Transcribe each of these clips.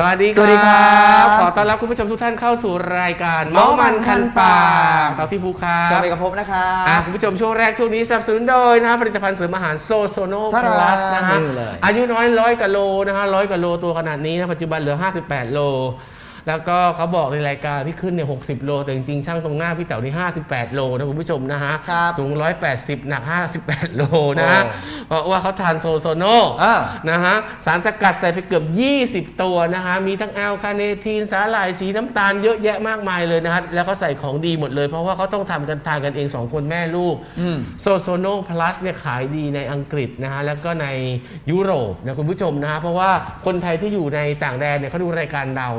สวัสดีสวัสดีครับขอต้อนรับคุณผู้ชมทุกท่านเข้าสู่รายการเมาเมาส์ส์มัมันนคัคันนปาปากกต่อพี่ภูครัชาวบเอกภพนะครัอะบคุณผู้ชมช่วงแรกช่วงนี้สนับสนุนโดยนะฮะผลิตภัณฑ์เสริมอาหารโซโซโนท่าพดาลัสนะฮะนี่เลยอายุน้อยร้อยกว่าโลนะฮะร้อยกว่าโลตัวขนาดนี้นะปัจจุบันเหลือ 58 โล แล้วก็เขาบอกในรายการที่ขึ้นเนี่ย60 โล แต่จริงๆ ช่างตรงหน้าพี่เต๋านี่ 58 โลนะคุณผู้ชมนะฮะ ครับสูง 180 หนัก 58 โลนะฮะโอ้เพราะว่าเขาทานโซโซโนอ่า นะฮะ สารสกัดใส่ไปเกือบ 20 ตัวนะฮะ มีทั้งแอลคาเนทีน สาหร่ายสีน้ำตาลเยอะแยะมากมายเลยนะฮะ แล้วก็ใส่ของดีหมดเลย เพราะว่าเขาต้องทำกันทานกันเอง 2 คนแม่ลูกอืมโซโซโนพลัสเนี่ยขายดีในอังกฤษนะฮะ แล้วก็ในยุโรปนะคุณผู้ชมนะฮะ เพราะว่าคนไทยที่อยู่ในต่างแดนเนี่ยเขาดูรายการเรา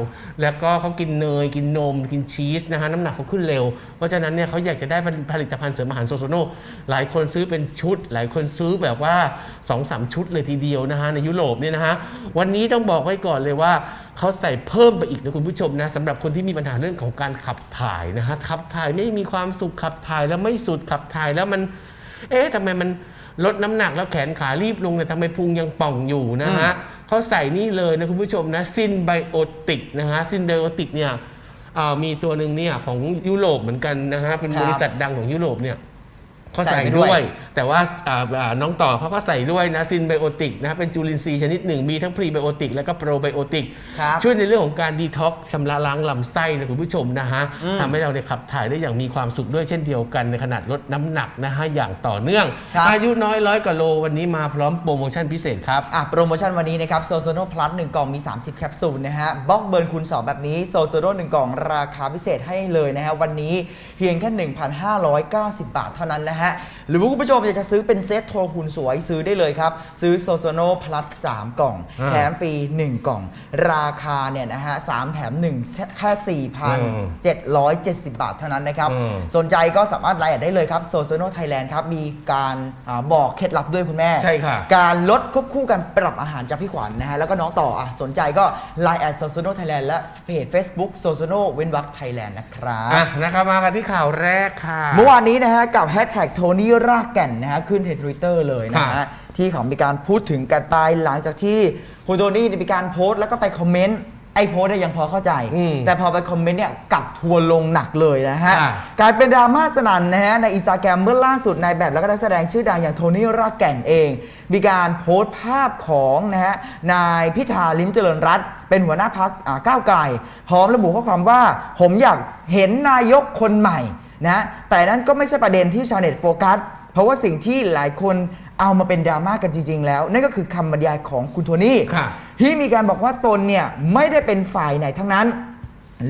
แล้วก็เขากินเนยกินนม กินชีสนะฮะน้ำหนักเขาขึ้นเร็ว เพราะฉะนั้นเนี่ยเขาอยากจะได้ผลิตภัณฑ์เสริมอาหารโซโซโนหลายคนซื้อเป็นชุด หลายคนซื้อแบบว่า2-3สามชุดเลยทีเดียวนะฮะในยุโรปเนี่ยนะฮะวันนี้ต้องบอกไว้ก่อนเลยว่าเขาใส่เพิ่มไปอีกนะคุณผู้ชมนะสำหรับคนที่มีปัญหาเรื่องของการขับถ่ายนะฮะขับถ่ายไม่มีความสุขขับถ่ายแล้วไม่สุดขับถ่ายแล้วมันเอ๊ะทำไมมันลดน้ำหนักแล้วแขนขารีบลงเนี่ยทำไมพุงยังป่องอยู่นะฮะ เขาใส่นี่เลยนะคุณผู้ชมนะซินไบโอติกนะฮะซินไบโอติกเนี่ยมีตัวหนึ่งเนี่ยของยุโรปเหมือนกันนะฮะเป็นบริษัทดังของยุโรปเนี่ยเขาใส่ด้วย แต่ว่าอ่าอ่าน้องต่อเขาก็ใส่ด้วยนะซินไบโอติกนะเป็นจุลินทรีย์ชนิดหนึ่งมีทั้งพรีไบโอติก แล้วก็โปรไบโอติกครับช่วยในเรื่องของการดีท็อกซ์ชำระล้างลำไส้นะคุณผู้ชมนะฮะอืมทำให้เราเนี่ยขับถ่ายได้อย่างมีความสุขด้วยเช่นเดียวกันในขนาดลดน้ำหนักนะฮะอย่างต่อเนื่องครับอายุน้อยร้อยกว่าโลวันนี้มาพร้อมโปรโมชั่นพิเศษครับอะโปรโมชั่นวันนี้นะครับโซโซโนพลัส1กล่องมี 30 แคปซูลนะฮะบล็อกเบิร์นคูณ2แบบนี้โซโซโน1กล่องราคาพิเศษให้เลยนะฮะวันนี้เพียงแค่ 1,590 บาทเท่านั้นนะฮะหรือว่าคุณผู้ชมอยากจะซื้อเป็นเซตโทรคูณสวยซื้อได้เลยครับ ซื้อโซโซโนพลัส3กล่อง อ่าแถมฟรี 1 กล่อง ราคาเนี่ยนะฮะ3แถม 1 แค่ 4,770 บาทเท่านั้นนะครับ อืม สนใจก็สามารถไลน์แอดได้เลยครับโซโซโนไทยแลนด์ครับ มีการอาบอกเคล็ดลับด้วยคุณแม่ ใช่ค่ะ การลดควบคู่กันปรับอาหารจากพี่ขวัญนะฮะ แล้วก็น้องต่ออะสนใจก็ Line แอดโซโซโนไทยแลนด์และเพจ Facebook โซโซโนเว้นวักไทยแลนด์นะครับ อะนะครับมากันที่ข่าวแรกค่ะ เมื่อวานนี้นะฮะกับแฮชแท็กโทนี่รากแก่นนะฮะขึ้นเทรนด์ทวิตเตอร์เลยนะครัฮะบที่เขามีการพูดถึงกันไปหลังจากที่คุณโทนี่มีการโพสต์แล้วก็ไปคอมเมนต์ไอ้โพสต์เนี่ยยังพอเข้าใจอืมแต่พอไปคอมเมนต์เนี่ยกลับทัวร์ลงหนักเลยนะฮะอะกลายเป็นดราม่าสนั่นนะฮะในอินสตาแกรมเมื่อล่าสุดนายแบบแล้วก็นักแสดงชื่อดังอย่างโทนี่รากแก่นเอง มีการโพสต์ภาพของนะฮะนายพิธาลิ้มเจริญรัตน์เป็นหัวหน้าพักก้าวไกลพร้อมระบุข้อความว่า ผมอยากเห็นนายกคนใหม่นะแต่นั้นก็ไม่ใช่ประเด็นที่ชาวเน็ตโฟกัสเพ ราะว่าสิ่งที่หลายคนเอามาเป็นดราม่ากันจริง ๆ แล้ว นั่นก็คือคำบรรยายของคุณโทนี่ค่ะ ที่มีการบอกว่าตนเนี่ยไม่ได้เป็นฝ่ายไหนทั้งนั้น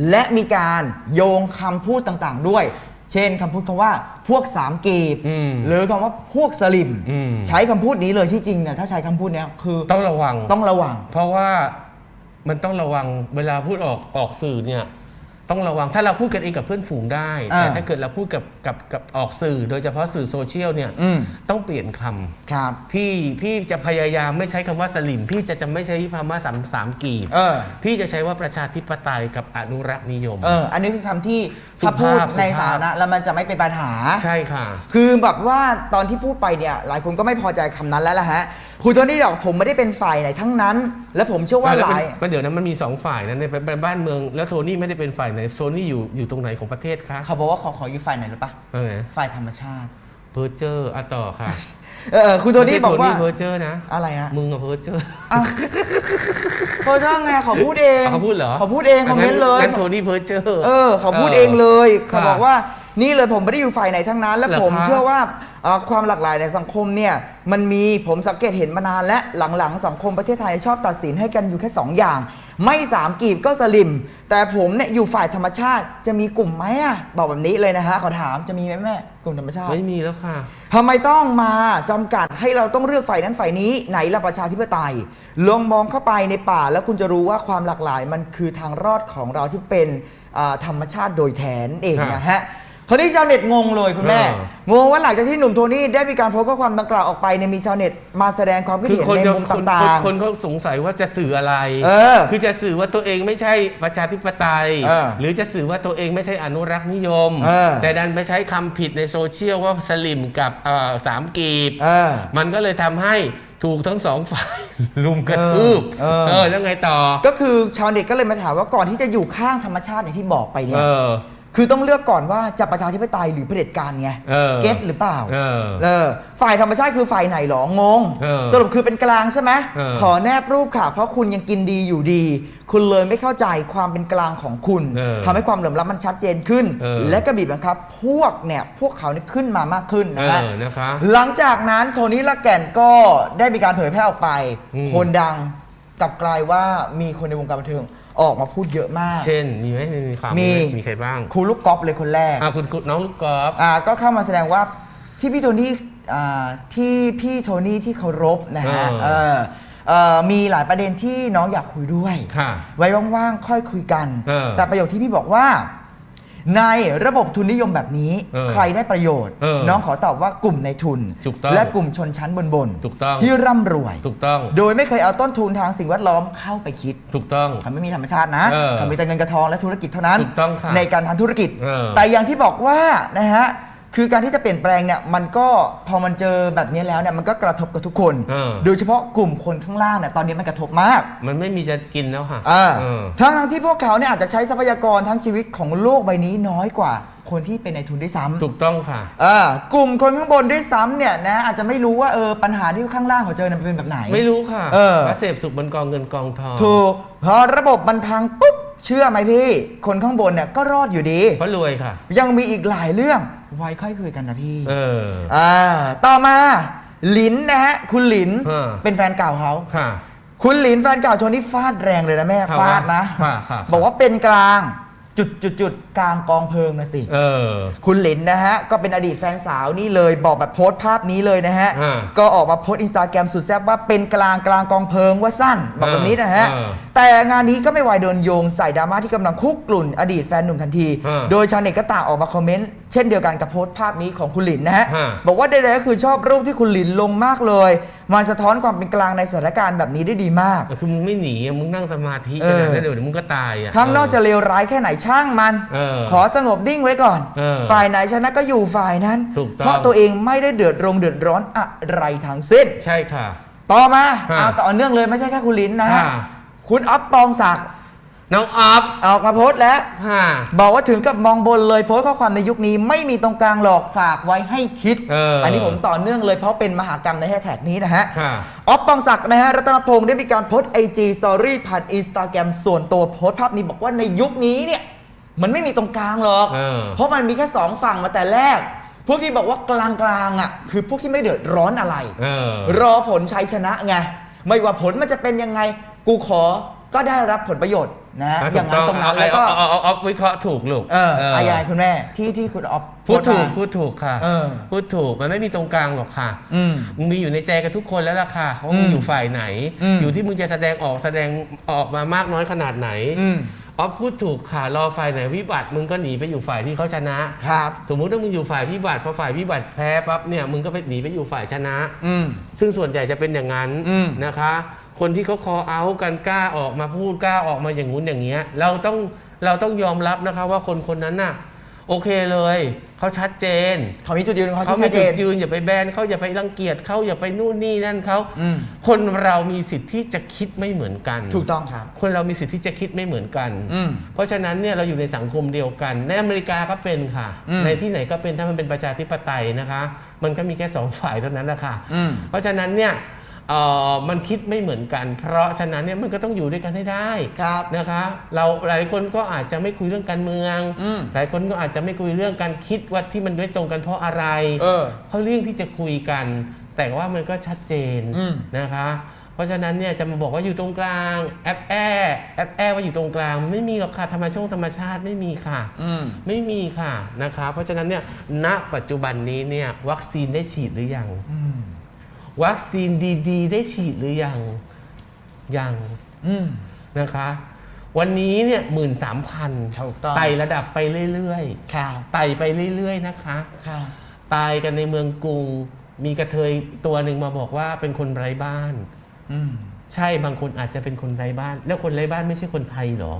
และมีการโยงคำพูดต่างๆด้วย เช่นคำพูดคำว่าพวกสามกีบ อืมหรือคำว่าพวกสลิม อืม ใช้คำพูดนี้เลยที่จริงเนี่ยถ้าใช้คำพูดเนี้ยคือต้องระวัง ต้องระวัง เพราะว่ามันต้องระวังเวลาพูดออกออกสื่อเนี่ย ต้องระวังถ้าเราพูดกันเองกับเพื่อนฝูงได้ อ่าแต่ถ้าเกิดเราพูดกับกับกับออกสื่อ โดยเฉพาะสื่อโซเชียลเนี่ยอืม ต้องเปลี่ยนคำครับ พี่พี่จะพยายามไม่ใช้คำว่าสลิม พี่จะจะไม่ใช้คำว่าสามสามกีบเออ พี่จะใช้ว่าประชาธิปไตยกับอนุรักษ์นิยม เออ อันนี้คือคำที่สุถ้าภาพพูดในสุภาพ สาธารณะแล้วมันจะไม่เป็นปัญหา ใช่ค่ะ คือแบบว่าตอนที่พูดไปเนี่ยหลายคนก็ไม่พอใจคำนั้นแล้วล่ะฮะ คุณโทนี่บอกผมไม่ได้เป็นฝ่ายไหนทั้งนั้น และผมเชื่อว่าแล้วหลายมันมันเดี๋ยวนั้นมันมีสองฝ่ายนะในในบ้านเมืองแล้วโทนี่ไม่ได้เป็นฝ่ายไหนโทนี่อยู่อยู่ตรงไหนของประเทศคะเขาบอกว่าขอขออยู่ฝ่ายไหนหรือปะเออฝ่ายธรรมชาติเพอร์เจอร์อะต่อค่ะเออคุณโทนี่บอกว่าเพอร์เจอร์นะ อะไรฮะมึงอะเพอร์เจอร์อ้าวเขาจ้างไงเขาพูดเองเขาพูดเหรอเขาพูดเองคอมเมนต์เลยงั้นโทนี่เพอร์เจอร์เออเขาพูดเองเลยเขาค่ะบอกว่า นี่เลยผมไม่ได้อยู่ฝ่ายไหนทั้งนั้น และเหรอผมคะเชื่อว่าเอ่อความหลากหลายในสังคมเนี่ยมันมีผมสังเกตเห็นมานานและหลังๆ สังคมประเทศไทยชอบตัดสินให้กันอยู่แค่สองอย่าง ไม่สามกีบก็สลิม แต่ผมเนี่ยอยู่ฝ่ายธรรมชาติจะมีกลุ่มไหมอะบอกแบบนี้เลยนะฮะขอถามจะมีไหมแม่กลุ่มธรรมชาติ ไม่มีแล้วค่ะ ทำไมต้องมาจำกัดให้เราต้องเลือกฝ่ายนั้นฝ่ายนี้ไหนละประชาธิปไตย ลองมองเข้าไปในป่าแล้วคุณจะรู้ว่าความหลากหลายมันคือทางรอดของเราที่เป็นอ่าธรรมชาติโดยแทนเองครับนะฮะ คราวนี้ชาวเน็ตงงเลยคุณแม่เอองงว่าหลังจากที่หนุ่มโทนี่ได้มีการโพสต์ข้อความดังกล่าวออกไปเนี่ยมีชาวเน็ตมาแสดงความคิดคือเห็นคนในจะมุมคนต่างคนเขาสงสัยว่าจะสื่ออะไรเออคือจะสื่อว่าตัวเองไม่ใช่ประชาธิปไตยเออหรือจะสื่อว่าตัวเองไม่ใช่อนุรักษ์นิยมเออแต่ดันไปใช้คำผิดในโซเชียลว่าสลิมกับเอ่อสามกีบๆเออมันก็เลยทำให้ถูกทั้งสองฝ่ายลุมกระทืบเออเออแล้วไงต่อ ก็คือชาวเน็ตก็เลยมาถามว่าก่อนที่จะอยู่ข้างธรรมชาติอย่างที่บอกไปเนี่เอยอ คือต้องเลือกก่อนว่าจะประชาธิปไตยหรือเผด็จการไงเออเก็ตหรือเปล่าเออเออฝ่ายธรรมชาติคือฝ่ายไหนหรองง เออสรุปคือเป็นกลางใช่ไหมเออขอแนบรูปค่ะ เพราะคุณยังกินดีอยู่ดี คุณเลยไม่เข้าใจความเป็นกลางของคุณเออทำให้ความเหลื่อมล้ำมันชัดเจนขึ้น เออ และก็บีบบังคับ พวกเนี่ยพวกเขาเนี่ยขึ้นมามากขึ้นเอนะฮะ อนะคะ หลังจากนั้นโทนี่ละแก่นก็ได้มีการเผยแพร่ออกไป อืมคนดังกลับกลายว่ามีคนในวงการบันเทิง ออกมาพูดเยอะมาก เช่น มีไหมมีความมี มีใครบ้างครูลูกกอล์ฟเลยคนแรกอะคุณคุณน้องลูกกอล์ฟ อ่าก็เข้ามาแสดงว่าที่พี่โทนี่อ่าที่พี่โทนี่ที่เคารพนะฮะเออเออเอ่อมีหลายประเด็นที่น้องอยากคุยด้วย ค่ะ ไว้ว่างๆ ค่อยคุยกัน เออ แต่ประโยคที่พี่บอกว่า ในระบบทุนนิยมแบบนี้ เออใครได้ประโยชน์ เออน้องขอตอบว่ากลุ่มในทุน ถูกต้องและกลุ่มชนชั้นบนถูกต้อง ที่ร่ำรวย ถูกต้อง โดยไม่เคยเอาต้นทุนทางสิ่งแวดล้อมเข้าไปคิดถูกต้อง เขาไม่มีธรรมชาตินะเออเขามีแต่เงินกระทองและธุรกิจเท่านั้น ถูกต้องค่ะในการทำธุรกิจ เออแต่อย่างที่บอกว่านะฮะ คือการที่จะเปลี่ยนแปลงเนี่ยมันก็พอมันเจอแบบนี้แล้วเนี่ยมันก็กระทบกับทุกคน เออ โดยเฉพาะกลุ่มคนข้างล่างเนี่ยตอนนี้มันกระทบมากมันไม่มีจะกินแล้วค่ะอ่าเออ ทั้งทั้งที่พวกเขาเนี่ยอาจจะใช้ทรัพยากรทั้งชีวิตของโลกใบนี้น้อยกว่าคนที่เป็นในทุนด้วยซ้ำ ถูกต้องค่ะ อ่ากลุ่มคนข้างบนด้วยซ้ำเนี่ยนะอาจจะไม่รู้ว่าเออปัญหาที่ข้างล่างเขาเจอเนี่ยมันเป็นแบบไหน ไม่รู้ค่ะเออว่าเสพสุขบนกองเงินกองทองถูกพอระบบมันพังปุ๊บเชื่อไหมพี่ คนข้างบนเนี่ยก็รอดอยู่ดี เพราะรวยค่ะ ยังมีอีกหลายเรื่อง ไว้ค่อยคุยกันนะพี่เออ อ่าต่อมาหลินนะฮะ คุณหลินอ่าเป็นแฟนเก่าเขา ค่ะ คุณหลินแฟนเก่าโทนี่ฟาดแรงเลยนะแม่ค่ะฟาดนะ ค่ะค่ะ บอกว่าเป็นกลางจุดจุดจุด กลางกองเพลิงนะสิ เออ คุณหลินนะฮะ ก็เป็นอดีตแฟนสาวนี่เลยบอกแบบโพสต์ภาพนี้เลยนะฮะ อ่าก็ออกมาโพสต์อินสตาแกรมสุดแซ่บว่าเป็นกลางกลางกองเพลิงว่าสั้นบอกแบบนี้นะฮะ อ่าแต่งานนี้ก็ไม่ไหวโดนโยงใส่ดราม่าที่กำลังคุกกลุ่นอดีตแฟนหนุ่มทันที อ่าโดยชาวเน็ตก็ต่างออกมาคอมเมนต์เช่นเดียวกันกับโพสต์ภาพนี้ของคุณหลินนะฮะ อ่า บอกว่าใดๆก็คือชอบรูปที่คุณหลินลงมากเลย มันสะท้อนความเป็นกลางในสถานการณ์แบบนี้ได้ดีมาก คือมึงไม่หนีอะมึงนั่งสมาธิเอขอนาดนั้นเดี๋ยวมึงก็ตายอะ ข้างนอกจะเลวร้ายแค่ไหนช่างมัน เออขอสงบนิ่งไว้ก่อนเออฝ่ายไหนชนะก็อยู่ฝ่ายนั้นถูกต้องเพราะตัวเองไม่ได้เดือดร้อนเดือดร้อนอะไรทั้งสิ้น ใช่ค่ะ ต่อมาฮะเอาต่อเนื่องเลยไม่ใช่แค่คุณลิ้นนะฮะค่ะคุณอ๊อฟปองศักดิ์น้องออฟออกมาโพสต์แล้วค่ะบอกว่าถึงกับมองบนเลยโพสต์ข้อความในยุคนี้ไม่มีตรงกลางหรอกฝากไว้ให้คิดเอออันนี้ผมต่อเนื่องเลยเพราะเป็นมหากรรมในแฮชแท็กนี้นะฮะค่ะออฟปองศักดิ์นะฮะรัตนพงศ์ได้มีการโพสต์ไอจีสตอรี่ผ่านอินสตาแกรมส่วนตัวโพสต์ภาพนี้บอกว่าในยุคนี้เนี่ย มันไม่มีตรงกลางหรอก เออ เพราะมันมีแค่สองฝั่งมาแต่แรก พวกที่บอกว่ากลางกลางๆอะคือพวกที่ไม่เดือดร้อนอะไร เออ รอผลชัยชนะไง ไม่ว่าผลมันจะเป็นยังไง กูขอก็ได้รับผลประโยชน์นะฮะอย่างนั้นตรงนั้นแล้วก็เอาเอาเอาเอาวิเคราะห์ถูกลูกเออเอออายายคุณแม่ที่ที่คุณออฟพูดถูกโพสต์มาพูดถูกค่ะ เออ พูดถูกมันไม่มีตรงกลางหรอกค่ะ อืม มึงมีอยู่ในใจกันทุกคนแล้วล่ะค่ะว่ามึงอืมอยู่ฝ่ายไหน อืม อยู่ที่มึงจะแสดงออกแสดงออกมามากน้อยขนาดไหน อืม ออฟพูดถูกค่ะรอฝ่ายไหนวิบัติมึงก็หนีไปอยู่ฝ่ายที่เขาชนะ ครับ สมมุติถ้ามึงอยู่ฝ่ายวิบัติพอฝ่ายวิบัติแพ้ปั๊บเนี่ยมึงก็ไปหนีไปอยู่ฝ่ายชนะ อืม ซึ่งส่วนใหญ่จะเป็นอย่างนั้นอืม นะคะ คนที่เขาคอเอาท์กันกล้าออกมาพูดกล้าออกมาอย่างงู้นอย่างเงี้ย เราต้องเราต้องยอมรับนะคะว่าคนคนนั้นน่ะ โอเคเลยเขาชัดเจนเขามีจุดยืนของเขาเขาที่ไม่ชัดเจจุดน ยืนอย่าไปแบนเขาอย่าไปรังเกียจเขาอย่าไปนู่นนี่นั่นเขาอืม คนเรามีสิทธิ์ที่จะคิดไม่เหมือนกัน ถูกต้องครับ คนเรามีสิทธิ์ที่จะคิดไม่เหมือนกัน อืมเพราะฉะนั้นเนี่ยเราอยู่ในสังคมเดียวกัน ในอเมริกาก็เป็นค่ะ อืม ในที่ไหนก็เป็นถ้ามันเป็นประชาธิปไตยนะคะ มันก็มีแค่สองฝ่ายเท่านั้นนะคะอืม เพราะฉะนั้นเนี่ย เอ่อมันคิดไม่เหมือนกัน เพราะฉะนั้นเนี่ยมันก็ต้องอยู่ด้วยกันให้ได้ครับนะคะเราหลายคนก็อาจจะไม่คุยเรื่องการเมือง อืม หลายคนก็อาจจะไม่คุยเรื่องการคิดว่าที่มันไม่ตรงกันเพราะอะไรเออเขาเรื่องที่จะคุยกัน แต่ว่ามันก็ชัดเจนอืม นะคะ เพราะฉะนั้นเนี่ยจะมาบอกว่าอยู่ตรงกลางแอปแอแอปแอว่าอยู่ตรงกลางมันไม่มีหรอกค่ะธรรมชาติธรรมชาติไม่มีค่ะ อืม ไม่มีค่ะนะคะ เพราะฉะนั้นเนี่ยณปัจจุบันนี้เนี่ยวัคซีนได้ฉีดหรือยัง อืม วัคซีนดีๆ ได้ฉีดหรือยังยังอืมนะคะ วันนี้เนี่ยหมื่นสามพันถูกต้องไต่ระดับไปเรื่อยครับๆไต่ไปเรื่อย ๆ นะคะ ครับตายกันในเมืองกรุง มีกระเทยตัวหนึ่งมาบอกว่าเป็นคนไร้บ้าน อืมใช่บางคนอาจจะเป็นคนไร้บ้าน แล้วคนไร้บ้านไม่ใช่คนไทยเหรอ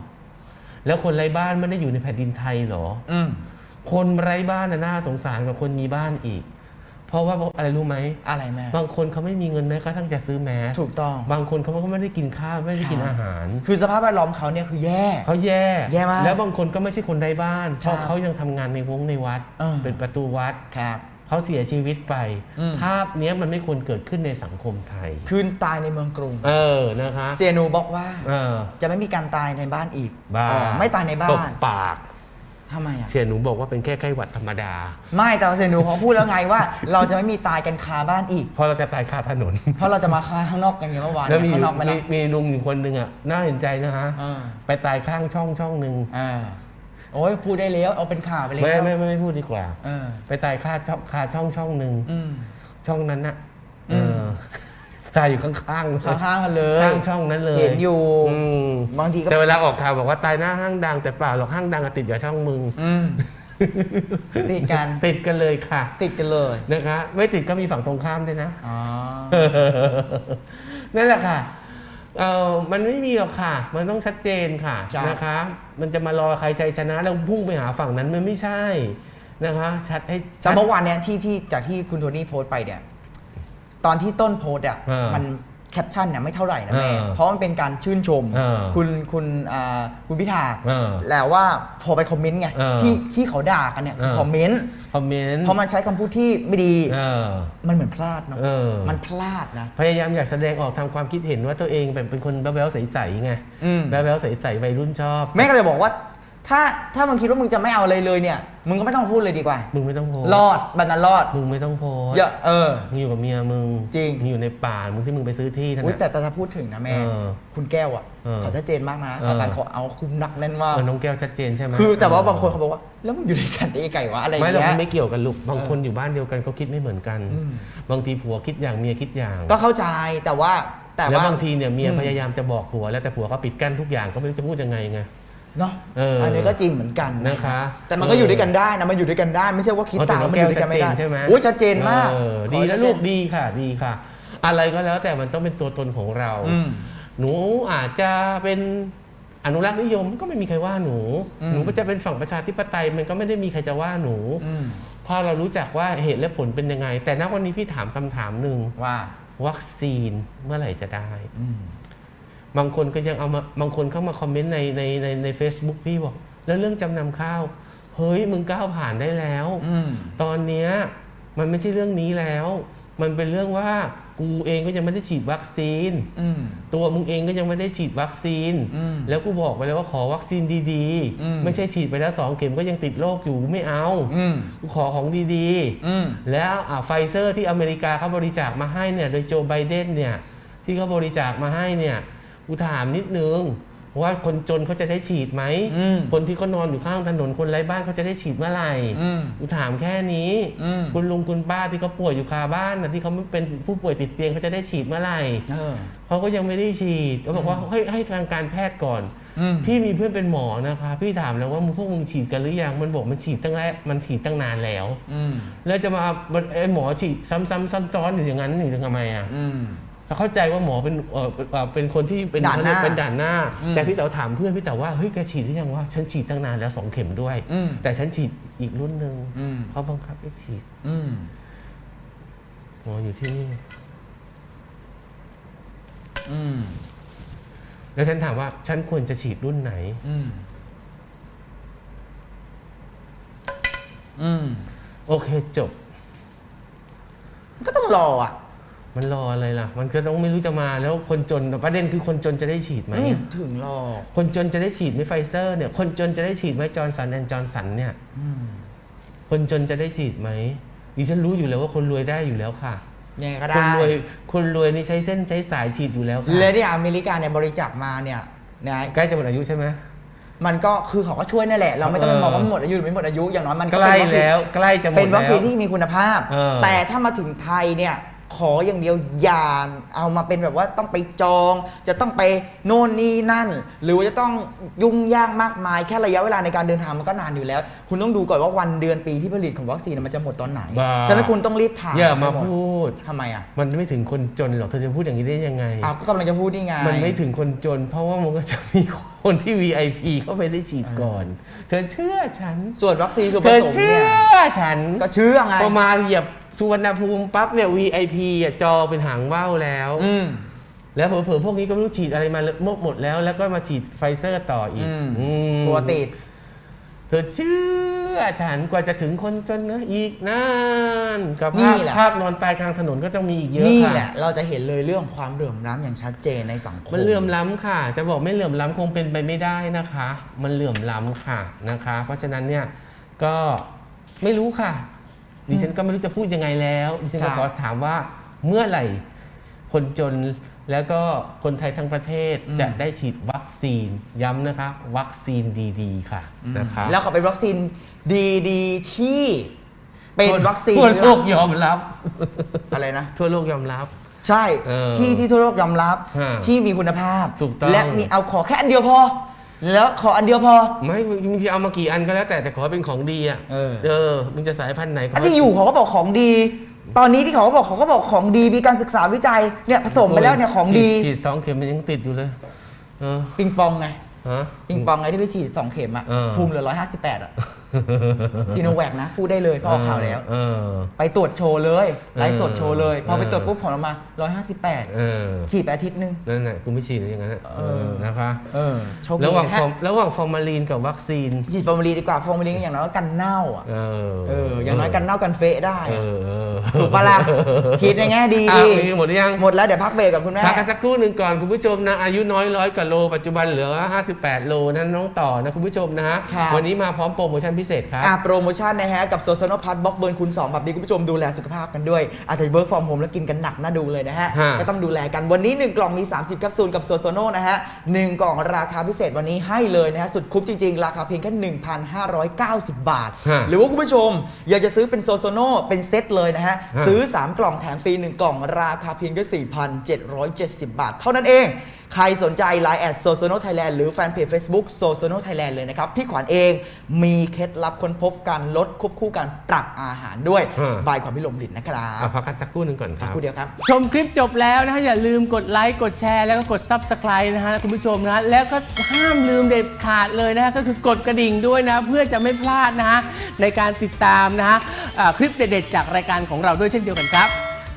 แล้วคนไร้บ้านไม่ได้อยู่ในแผ่นดินไทยเหรอ อืมคนไร้บ้านน่ะน่าสงสารกว่าคนมีบ้านอีก เพราะว่าอะไรรู้ไหมอะไรแม่บางคนเขาไม่มีเงินแม้กระทั่งจะซื้อแมสถูกต้อง บางคนเขาก็ไม่ได้กินข้าวไม่ได้กินครับอาหาร คือสภาพแวดล้อมเขาเนี่ยคือแย่เขาแย่แย่มากแล้วบางคนก็ไม่ใช่คนไร้บ้าน เพราะครับเขายังทำงานในวงในวัดเออเป็นประตูวัดครับเขาเสียชีวิตไปอืมภาพเนี้ยมันไม่ควรเกิดขึ้นในสังคมไทย คืนตายในเมืองกรุง เออนะคะเสียหนูบอกว่าเออจะไม่มีการตายในบ้านอีกบ้าอ๋อไม่ตายในบ้าตบนปาก ทำไมอะ เสียหนูบอกว่าเป็นแค่ไข้หวัดธรรมดา ไม่แต่เสียหนูเขาพูดแล้วไงว่า เราจะไม่มีตายกันคาบ้านอีก เพราะเราจะตายคาถนน เพราะเราจะมาคาข้างนอกกันอย่างเมื่อวานแล้วมีข้างนอกไปมีแล้วมีลุงอยู่คนหนึ่งอะน่าเห็นใจนะฮะ เออไปตายข้างช่องช่องหนึ่งอ่าโอ้ยพูดได้แล้วเอาเป็นข่าวไปเลยไม่ไม่ไม่ไม่พูดดีกว่า เออ ไปตายคาช่องคาช่องช่องหนึ่งอืม ช่องนั้นน่ะอืเอมอ ตายอยู่ข้างๆเลยข้างๆกันเลยข้างช่องนั้นเลยเห็นอยู่อืมบางทีก็แต่เวลาออกข่าวบอกว่าตายหน้าห้างดังแต่เปล่าหรอกห้างดังอะติดอยู่ช่องมึงอืมติดกันติดกันเลยค่ะ ติดกันเลยนะคะ ไม่ติดก็มีฝั่งตรงข้ามด้วยนะอ๋อนั่นแหละค่ะเออมันไม่มีหรอกค่ะ มันต้องชัดเจนค่ะใช่นะคะ มันจะมารอใครชัยชนะแล้วพุ่งไปหาฝั่งนั้นมันไม่ใช่นะคะ ชัดให้แต่ชัดเมื่อวานเนี่ยที่ที่จากที่คุณโทนี่โพสต์ไปเนี่ย ตอนที่ต้นโพสต์อะเออมันแคปชั่นเนี่ยไม่เท่าไหร่นะแม่ เออเพราะมันเป็นการชื่นชม เออคุณคุณอ่าคุณพิธาเออแล้วว่าพอไปคอมเมนต์ไงเออที่ที่เขาด่ากันเนี่ยคือเออ คอมเมนต์คอมเมนต์เพราะมันใช้คำพูดที่ไม่ดี เออ มันเหมือนพลาดเนาะเออ มันพลาดนะ พยายามอยากแสดงออกทางความคิดเห็นว่าตัวเองเป็นเป็นคนแบ๊วๆใสๆไงอืม แบ๊วๆใสๆวัยรุ่นชอบ แม่ก็เลยบอกว่า ถ้าถ้ามึงคิดว่ามึงจะไม่เอาอะไรเลยเนี่ย มึงก็ไม่ต้องพูดเลยดีกว่า มึงไม่ต้องโพสรอดแบบนั้นรอดมึงไม่ต้องโพสเยอะเออ มึงอยู่กับเมียมึงจริง มึงอยู่ในป่ามึงที่มึงไปซื้อที่นั่นอุ๊ยน่ะแต่แต่ถ้าพูดถึงนะแม่ เออคุณแก้วอะเออเขาชัดเจนมากนะเออ การเขาเอาคุณหนักแน่นมาก เออน้องแก้วชัดเจนใช่ไหมคือแต่ว่าบางคนเอเขาบอกว่า แล้วมึงอยู่ด้วยกันได้ยังไงวะอะไรออย่างไม่หรอกเงี้มัยนไม่เกี่ยวกันลูกบางคนอยู่บ้านเดียวกันเขาคิดไม่เหมือนกัน อืม บางทีผัวคิดอย่างเมียคิดอย่างก็เข้าใจแต่ว่าแต่แล้วว่า บางทีเนี่ยเมียอืม พยายามจะบอกผัวแล้วแต่ผัวเขาปิดกั้นทุกอย่างเขาไม่รู้จะพูดยังไงไง เนาะเอออันนี้ก็จริงเหมือนกันนะคะ แต่มันก็อยู่ด้วยกันได้นะมันอยู่ด้วยกันได้ไม่ใช่ว่าคิดอ๋อแต่ต่างแล้วมันอยู่ด้วยกันไม่ได้น้องแก้วชัดเจนใช่ไหมอุ้ยชัดเจนมากเออขอดีให้แล้วชัดเจนลูกดีค่ะ ดีค่ะ อะไรก็แล้วแต่มันต้องเป็นตัวตนของเรา อืม หนูอาจจะเป็นอนุรักษ์นิยมก็ไม่มีใครว่าหนู อืม หนูก็จะเป็นฝั่งประชาธิปไตยมันก็ไม่ได้มีใครจะว่าหนู อืมเพราะเรารู้จักว่าเหตุและผลเป็นยังไง แต่ณวันนี้พี่ถามคำถามหนึ่งว่าวัคซีนเมื่อไหร่จะได้ อืม บางคนก็ยังเอามาบางคนเข้ามาคอมเมนต์ในในในใน Facebook พี่บอก แล้วเรื่องจำนำข้าว เฮ้ยมึงก้าวผ่านได้แล้ว อืม ตอนเนี้ยมันไม่ใช่เรื่องนี้แล้ว มันเป็นเรื่องว่ากูเองก็ยังไม่ได้ฉีดวัคซีน อืม ตัวมึงเองก็ยังไม่ได้ฉีดวัคซีน อืมแล้วกูบอกไปแล้วว่าขอวัคซีนดีอืม ๆ ไม่ใช่ฉีดไปแล้วสองเข็มก็ยังติดโรคอยู่ไม่เอา อืมกูขอของดีอืม ๆ แล้วไฟเซอร์ที่อเมริกาเขาบริจาคมาให้เนี่ย โดยโจไบเดนเนี่ย ที่เขาบริจาคมาให้เนี่ย กูถามนิดนึงว่าคนจนเขาจะได้ฉีดไหม อืมคนที่เขานอนอยู่ข้างถนนคนไร้บ้านเขาจะได้ฉีดเมื่อไหร่อืมกูถามแค่นี้ อืม คุณลุงคุณป้าที่เขาป่วยอยู่คาบ้านนะที่เขาไม่เป็นผู้ป่วยติดเตียงเขาจะได้ฉีดเมื่อไหร่ เออ เขาก็ยังไม่ได้ฉีดเขาบอกว่าให้ให้ทางการแพทย์ก่อน อืม พี่มีเพื่อนเป็นหมอนะคะ พี่ถามแล้วว่ามึงพวกมึงฉีดกันหรือยังมันบอกมันฉีดตั้งแรกมันฉีดตั้งนานแล้ว อืม แล้วจะมาไอ้หมอฉีดซ้ำๆซ้ำๆอยู่อย่างนั้นอยู่ทำไมอะ อืม แต่เข้าใจว่าหมอเป็นเอ่อเอ่อเป็นคนที่เป็นด่านหน้าเป็นด่านหน้า อืมแต่พี่เต๋าถามเพื่อนพี่เต๋าว่าเฮ้ยแกฉีดหรือยังวะฉันฉีดตั้งนานแล้วสองเข็มด้วย อืมแต่ฉันฉีดอีกรุ่นหนึ่งอืม เขาบังคับให้ฉีดอืมหมออยู่ที่นี่ อืมแล้วฉันถามว่าฉันควรจะฉีดรุ่นไหน อืมอืมโอเคจบ ก็ต้องรออะ มันรออะไรล่ะ มันก็ต้องไม่รู้จะมาแล้วคนจนประเด็นคือคนจนจะได้ฉีดไหมอืมถึงรอคนจนจะได้ฉีดไหมไฟเซอร์เนี่ยคนจนจะได้ฉีดไหมจอร์นสันแอนจอร์นสันเนี่ยอืมคนจนจะได้ฉีดไหมดิฉันรู้อยู่แล้วว่าคนรวยได้อยู่แล้วค่ะ ยังไงก็คนได้รวยคนรวยนี่ใช้เส้นใช้สายฉีดอยู่แล้วค่ะเลยที่อเมริกาเนี่ยบริจาคมาเนี่ยนะใกล้จะหมดอายุใช่ไหม มันก็คือเขาก็ช่วยนั่นแหละ เราไม่ต้องไปเออ มองว่ามันหมดอายุหรือไม่หมดอายุอย่างน้อยมันใกก็ล้เป็นวัคซีนแล้วใกล้จะหมดเป็นวัคซีนแล้วที่มีคุณภาพ เออแต่ถ้ามาถึงไทยเนี่ย ขออย่างเดียวอย่าเอามาเป็นแบบว่าต้องไปจอง จะต้องไปโน่นนี่นั่น หรือว่าจะต้องยุ่งยากมากมายแค่ระยะเวลาในการเดินทางมันก็นานอยู่แล้ว คุณต้องดูก่อนว่าวันเดือนปีที่ผลิตของวัคซีนมันจะหมดตอนไหน บ้า ฉะนั้นคุณต้องรีบถ่ายอย่ามาให้หดพูด ทำไมอะมันไม่ถึงคนจนหรอกเธอจะพูดอย่างนี้ได้ยังไง อ้าวก็กำลังจะพูดนี่ไง มันไม่ถึงคนจน เพราะว่ามันก็จะมีคนที่ VIP เข้าไปได้ฉีดก่อน เธอเชื่อฉัน ส่วนวัคซีนส่วนเธผอสมเชื่เนี่ยอฉัน ก็เชื่อไง พอมาเหยียบ สุวรรณภูมิปั๊บเนี่ย VIP อะจอเป็นหางว่าวแล้ว อืม แล้วเผลอๆพวกนี้ก็ไม่รู้ฉีดอะไรมาหมดหมดแล้ว แล้วก็มาฉีดไฟเซอร์ต่ออีกอืม อืมตัวติด เธอเชื่อฉันกว่าจะถึงคนจนนะอีกนานกับนี่ภาพแหละ ภาพนอนตายกลางถนนก็ต้องมีอีกเยอะนี่ค่ะแหละ เราจะเห็นเลยเรื่องความเหลื่อมล้ำอย่างชัดเจนในสังคม มันเหลื่อมล้ำค่ะ จะบอกไม่เหลื่อมล้ำคงเป็นไปไม่ได้นะคะ มันเหลื่อมล้ำค่ะนะคะ เพราะฉะนั้นเนี่ยก็ไม่รู้ค่ะ ดิฉันก็ไม่รู้จะพูดยังไงแล้วดิฉันก็ครับขอถามว่าเมื่อไหร่คนจนแล้วก็คนไทยทั้งประเทศจะได้ฉีดวัคซีนย้ำนะคะ วัคซีนดีๆ ค่ะนะคะแล้วเขาเป็นวัคซีนดีๆที่เป็นวัคซีนทั่วโลกยอมรับ อะไรนะ ทั่วโลกยอมรับ ใช่เออที่ที่ทั่วโลกยอมรับฮะที่มีคุณภาพถูกต้องและมีเอาขอแค่อันเดียวพอ แล้วขออันเดียวพอ ไม่มึงจะเอามากี่อันก็แล้วแต่แต่ขอให้เป็นของดีอะเออ เออมึงจะสายพันธุ์ไหนขอันที่อยู่เขาก็บอกของดี ตอนนี้ที่เขาก็บอกเขาก็บอกของดีมีการศึกษาวิจัยเนี่ยผสมไปแล้วเนี่ยของดีฉีฉีดสองเข็มมันยังติดอยู่เลย เออปิงปองไงฮะ ปิงปองไงที่ไปฉีดสองเข็มอะเออ ภูมิเหลือร้อยห้าสิบแปดอะ ซีโนแวคนะ พูดได้เลยเพราะออกข่าวแล้ว เออ ไปตรวจโชว์เลยไลฟ์สดโชว์เลย พอไปเออตรวจปุ๊บผลออกมาร้อยห้าสิบแปดเออฉีดไปอาทิตย์หนึง นั่นแหละกูไม่ฉีดอย่างนั้นอะเออ นะคะเออโชคดีระหว่างนะฟฮะอร์มระหว่างฟอร์มาลีนกับวัคซีน ฉีดฟอร์มาลีนดีกว่าฟอร์มาลีนก็อย่างน้อยก็กันเน่าอะเออเอออย่างน้อยกันเน่ากันเฟะได้เออะอเออถูกปะล่ะคิดในแง่ดีอะดีมีหมดหรือยัง หมดแล้วเดี๋ยวพักเบรกกับคุณแม่ พักกันสักครู่หนึ่งก่อนคุณผู้ชมนะอายุน้อยร้อยกว่าโล ปัจจุบันเหลือ 58 โลนะน้องต่อนะคุณผู้ชมนะฮะครับวันนี้มาพร้อมโปรโมชั่นพิเศษครับ อะโปรโมชั่นนะฮะ กับโซโซโนพัทบล็อกเบิร์นคูณ2แบบนี้คุณผู้ชมดูแลสุขภาพกันด้วย อาจจะเบิร์กฟอร์มโฮมแล้วกินกันหนักน่าดูเลยนะฮะ ฮะ ก็ต้องดูแลกันวันนี้ 1 กล่องมี 30แคปซูลกับโซโซโนนะฮะหนึ่งกล่องราคาพิเศษวันนี้ให้เลยนะฮะ สุดคุ้มจริง ๆ ราคาเพียงแค่1,590 บาท ฮะหรือว่าคุณผู้ชมอยากจะซื้อเป็นโซโซโนเป็นเซตเลยนะฮะ ฮะ ซื้อ 3 กล่องแถมฟรี 1 กล่องราคาเพียงแค่4,770 บาท เท่านั้นเอง ใครสนใจ Line แอดโซโซโนไทยแลนด์หรือแฟนเพจ Facebook โซโซโนไทยแลนด์เลยนะครับ พี่ขวัญเองมีเคล็ดลับค้นพบการลดควบคู่การปรับอาหารด้วยฮะ บายความพิลมลินนะครับอะพักกันสักครู่หนึ่งก่อนครับคู่เดียวครับ ชมคลิปจบแล้วนะฮะอย่าลืมกดไลค์กดแชร์แล้วก็กด Subscribe นะฮะคุณผู้ชมนะฮะแล้วก็ห้ามลืมเด็ดขาดเลยนะฮะก็คือกดกระดิ่งด้วยนะ เพื่อจะไม่พลาดนะฮะในการติดตามนะฮะอ่าคลิปเด็ดๆจากรายการของเราด้วยเช่นเดียวกันครับ